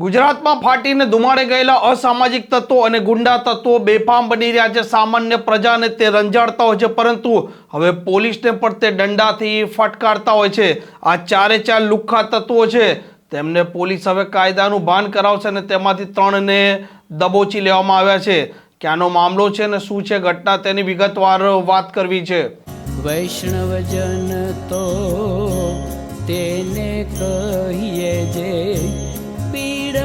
ગુજરાતમાં ફાટીને ધુમાડે ગયેલા અસામાજિક તત્વો અને ગુંડા તત્વો બેફામ બની રહ્યા છે. સામાન્ય પ્રજાને તે રંજાડતા હોય છે, પરંતુ હવે પોલીસને પણ તે દંડાથી ફટકારતા હોય છે. આ ચારે ચાર લુખ્ખા તત્વો છે. તેમને પોલીસ હવે કાયદાનું ભાન કરાવશે અને તેમાંથી ત્રણને દબોચી લેવામાં આવ્યા છે. ક્યાંનો મામલો છે અને શું છે ઘટના તેની વિગતવાર વાત કરવી છે. વૈષ્ણવજન તો તેને કહીએ જે પીડ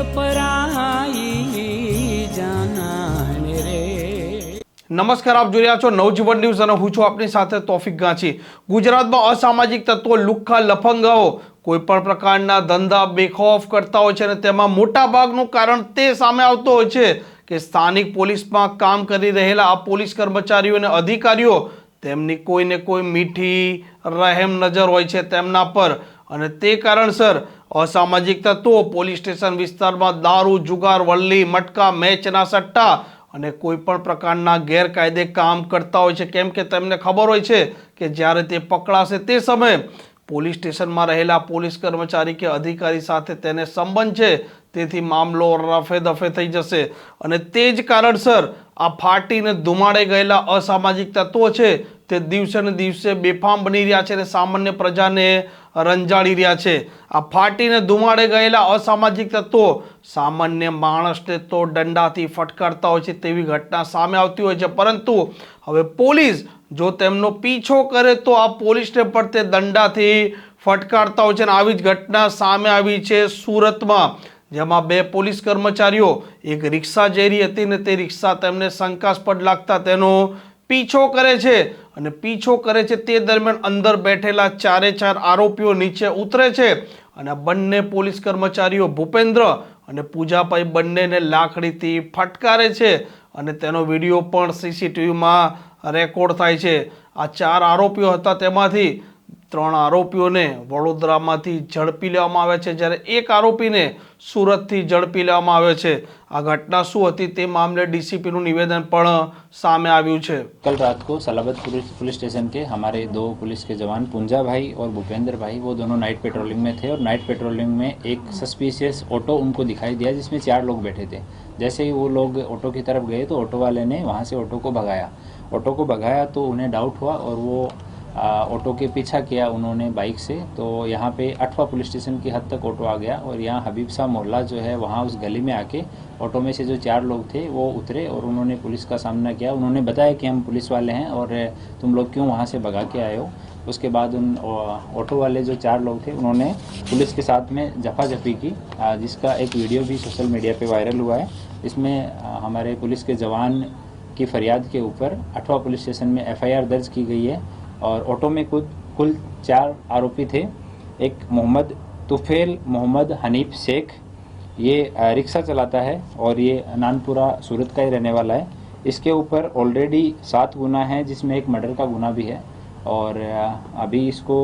જાનાને રે. નમસ્કાર, આપ જોઈ રહ્યા છો નવજીવન ન્યૂઝ અને હું છું આપની સાથે તોફિક ગાંચી. ગુજરાતમાં અસામાજિક તત્વો, લુખ્ખા લફંગાઓ કોઈ પણ પ્રકારના ધંધા બેખોફ કરતા હોય છે અને તેમાં મોટા ભાગનું કારણ તે સામે આવતો હોય છે કે સ્થાનિક પોલીસમાં કામ કરી રહેલા આ પોલીસ કર્મચારીઓ અને અધિકારીઓ તેમની કોઈને કોઈ મીઠી રહેમ નજર હોય છે તેમના પર. અને તે કારણસર અસામાજિક તત્વો, પોલીસ સ્ટેશન વિસ્તારમાં દારૂ, જુગાર, વલ્લી, મટકા, મેચના સટ્ટા અને કોઈ પણ પ્રકારના ગેરકાયદે કામ કરતા હોય છે. કેમ કે તેમને ખબર હોય છે કે જ્યારે તે પકડાશે તે સમયે પોલીસ સ્ટેશનમાં રહેલા પોલીસ કર્મચારી કે અધિકારી સાથે તેને સંબંધ છે. તેથી મામલો રફે દફે થઈ જશે. અને તે જ કારણસર આ ફાટીને ધુમાડે ગયેલા અસામાજિક તત્વો છે તે દિવસે ને દિવસે બેફામ બની રહ્યા છે અને સામાન્ય પ્રજાને રંજાડી રહ્યા છે. આ ફાટીને ધુમાડે ગયેલા અસામાજિક તત્વો સામાન્ય માણસને તો દંડાથી ફટકારતા હોય છે તેવી ઘટના સામે આવતી હોય છે. પરંતુ હવે પોલીસ જો તેમનો પીછો કરે તો આ પોલીસને પણ તે દંડાથી ફટકારતા હોય છે અને આવી જ ઘટના સામે આવી છે સુરતમાં, જેમાં બે પોલીસ કર્મચારીઓ, એક રિક્ષા જઈ રહી હતી ને તે રિક્ષા તેમને શંકાસ્પદ લાગતા તેનો પીછો કરે છે અને પીછો કરે છે તે દરમિયાન અંદર બેઠેલા ચારે ચાર આરોપીઓ નીચે ઉતરે છે અને બંને પોલીસ કર્મચારીઓ ભૂપેન્દ્ર અને પૂજાભાઈ બંનેને લાકડીથી ફટકારે છે અને તેનો વીડિયો પણ સીસીટીવીમાં રેકોર્ડ થાય છે. આ ચાર આરોપીઓ હતા તેમાંથી ત્રણ આરોપીઓને વડોદરામાંથી ઝડપી લેવામાં આવ્યા છે જ્યારે એક આરોપીને સુરતથી ઝડપી લેવામાં આવ્યો છે આ ઘટના શું હતી તે મામલે ડીસીપીનું નિવેદન પણ સામે આવ્યું છે कल रात को सलाबत पुलिस पुलिस स्टेशन के हमारे दो पुलिस के जवान पुंजा भाई और भूपेंद्र भाई वो दोनों नाइट पेट्रोलिंग में थे और नाइट पेट्रोलिंग में एक सस्पिशियस ऑटो उनको दिखाई दिया जिसमें चार लोग बैठे थे जैसे ही वो लोग ऑटो की तरफ गए तो ऑटो वाले ने वहाँ से ऑटो को भगाया ऑटो को भगाया तो उन्हें डाउट हुआ और वो आ, ऑटो के पीछा किया उन्होंने बाइक से। तो यहाँ पे अठवा पुलिस स्टेशन की हद तक ऑटो आ गया और यहाँ हबीब शाह मोहल्ला जो है, वहाँ उस गली में आके ऑटो में से जो चार लोग थे, वो उतरे और उन्होंने पुलिस का सामना किया। उन्होंने बताया कि हम पुलिस वाले हैं और तुम लोग क्यों वहाँ से भगा के आए हो? उसके बाद उन ऑटो वाले जो चार लोग थे, उन्होंने पुलिस के साथ में जफाजफी की जिसका एक वीडियो भी सोशल मीडिया पे वायरल हुआ है। इसमें हमारे पुलिस के जवान की फरियाद के ऊपर अठवा पुलिस स्टेशन में एफआईआर दर्ज की गई है और ऑटो में कुल कुल चार आरोपी थे। एक मोहम्मद तुफेल, मोहम्मद हनीफ शेख। ये रिक्शा चलाता है और ये नानपुरा सूरत का ही रहने वाला है। इसके ऊपर ऑलरेडी सात गुना है, जिसमें एक मर्डर का गुना भी है। और अभी इसको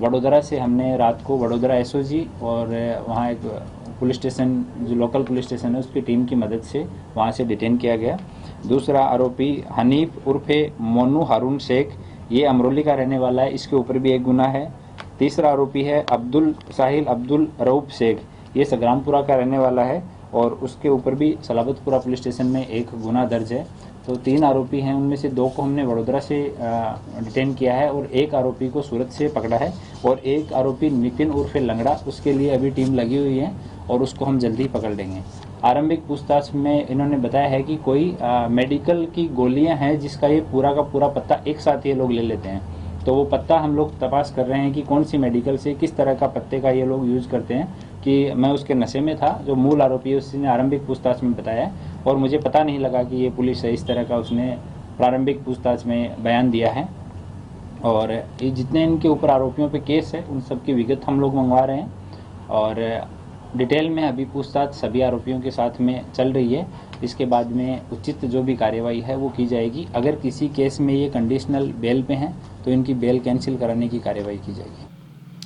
वडोदरा से हमने रात को वडोदरा एसओजी और वहाँ एक पुलिस स्टेशन, जो लोकल पुलिस स्टेशन है, उसकी टीम की मदद से वहाँ से डिटेन किया गया। दूसरा आरोपी हनीफ उर्फे मोनू हारून शेख ये अमरोली का रहने वाला है, इसके ऊपर भी एक गुना है। तीसरा आरोपी है अब्दुल, साहिल अब्दुल रऊफ शेख। ये संग्रामपुरा का रहने वाला है और उसके ऊपर भी सलाबतपुरा पुलिस स्टेशन में एक गुना दर्ज है। तो तीन आरोपी हैं, उनमें से दो को हमने वडोदरा से डिटेन किया है और एक आरोपी को सूरत से पकड़ा है और एक आरोपी नितिन उर्फे लंगड़ा, उसके लिए अभी टीम लगी हुई है। और उसको हम जल्दी पकड़ लेंगे। आरंभिक पूछताछ में इन्होंने बताया है कि कोई आ, मेडिकल की गोलियाँ हैं जिसका ये पूरा का पूरा पत्ता एक साथ ये लोग ले लेते हैं। तो वो पत्ता हम लोग तपास कर रहे हैं कि कौन सी मेडिकल से किस तरह का पत्ते का ये लोग यूज़ करते हैं कि मैं उसके नशे में था जो मूल आरोपी है उसने आरंभिक पूछताछ में बताया और मुझे पता नहीं लगा कि ये पुलिस है इस तरह का उसने प्रारंभिक पूछताछ में बयान दिया है। और ये जितने इनके ऊपर आरोपियों पे केस है उन सब की विगत हम लोग मंगवा रहे हैं। और डिटेल में अभी पूछताछ सभी आरोपियों के साथ में चल रही है इसके बाद में उचित जो भी कार्यवाही है वो की जाएगी अगर किसी केस में ये कंडीशनल बेल पे हैं तो इनकी बेल कैंसिल कराने की कार्यवाही की जाएगी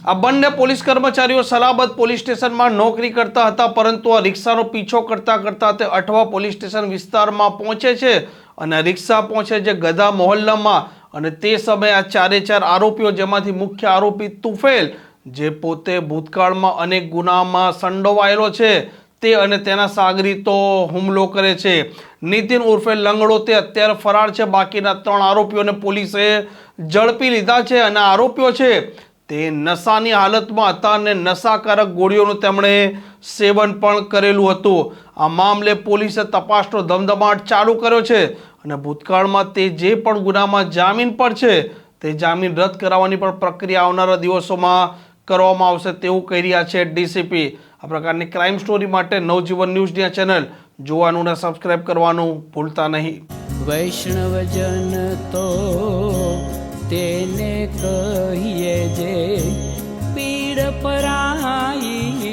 આ બંને પોલીસ કર્મચારીઓ સલાબત પોલીસ સ્ટેશનમાં નોકરી કરતા હતા પરંતુ આ રિક્ષાનો પીછો કરતા કરતા તે અઠવા પોલીસ સ્ટેશન વિસ્તારમાં પહોંચે છે અને રિક્ષા પહોંચે છે ગધા મોહલ્લામાં અને તે સમયે આ ચારે ચાર આરોપીઓ જેમાંથી મુખ્ય આરોપી તુફેલ જે પોતે ભૂતકાળમાં અનેક ગુનામાં સંડોવાયેલો છે, તે અને તેના સાગરીતો હુમલો કરે છે. નીતિન ઉર્ફે લંગડો તે અત્યારે ફરાર છે. બાકીના ત્રણ આરોપીઓને પોલીસે ઝડપી લીધા છે અને આરોપીઓ છે તે નશાની હાલતમાં હતા અને નશાકારક ગોળીઓનું તેમણે સેવન પણ કરેલું હતું. આ મામલે પોલીસે તપાસનો ધમધમાટ ચાલુ કર્યો છે અને ભૂતકાળમાં તે જે પણ ગુનામાં જામીન પર છે, તે જામીન રદ કરાવવાની પણ પ્રક્રિયા આવનારા દિવસોમાં કરવામાં આવશે તેવું કહી રહ્યા છે ડીસીપી આ પ્રકારની ક્રાઇમ સ્ટોરી માટે નવજીવન ન્યૂઝની આ ચેનલ. જોવાનું ને સબસ્ક્રાઇબ કરવાનું ભૂલતા નહીં. વૈષ્ણવજન તો તેને કહીએ જે પીડ પરાઈ